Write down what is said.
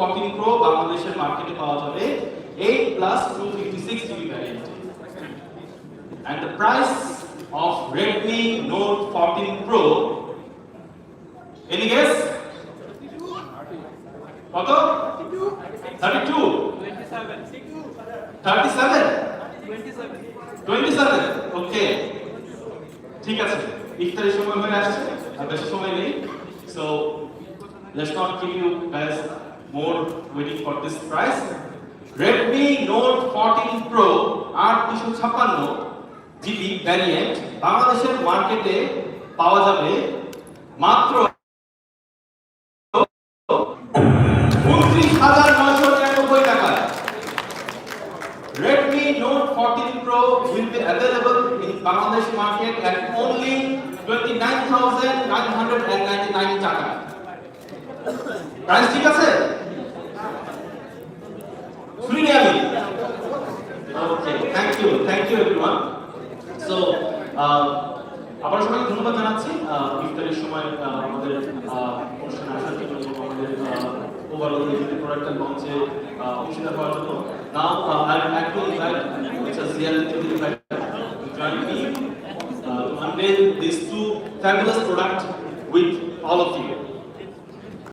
14 Pro বাংলাদেশের মার্কেটে পাওয়া যাবে 8 plus 256 GB variant and the price of Redmi Note 14 Pro, any guess? কত? 32 37 27 ওকে ঠিক আছে। ইফতারের সময় হয়ে আসছে, আর বেশি সময় নেই। So let's not keep you guys waiting for this price Redmi Note 14 Pro 8256 GB variant বাংলাদেশের মার্কেটে পাওয়া যাবে মাত্র Redmi Note 14 Pro will be available in Bangladesh market at only 29,999 টাকা প্রাইস ঠিক আছে? Thank you thank you everyone so আবার সবাইকে ধন্যবাদ জানাচ্ছি। ইফতারের সময় আমাদের অনুষ্ঠানে আসার জন্য আমাদের ওভারঅল এই প্রোডাক্টটা লঞ্চে অংশীদার হওয়ার জন্য। Now I am to invite mister Ziaul to invite to join me to unveil these two fabulous products with all of you.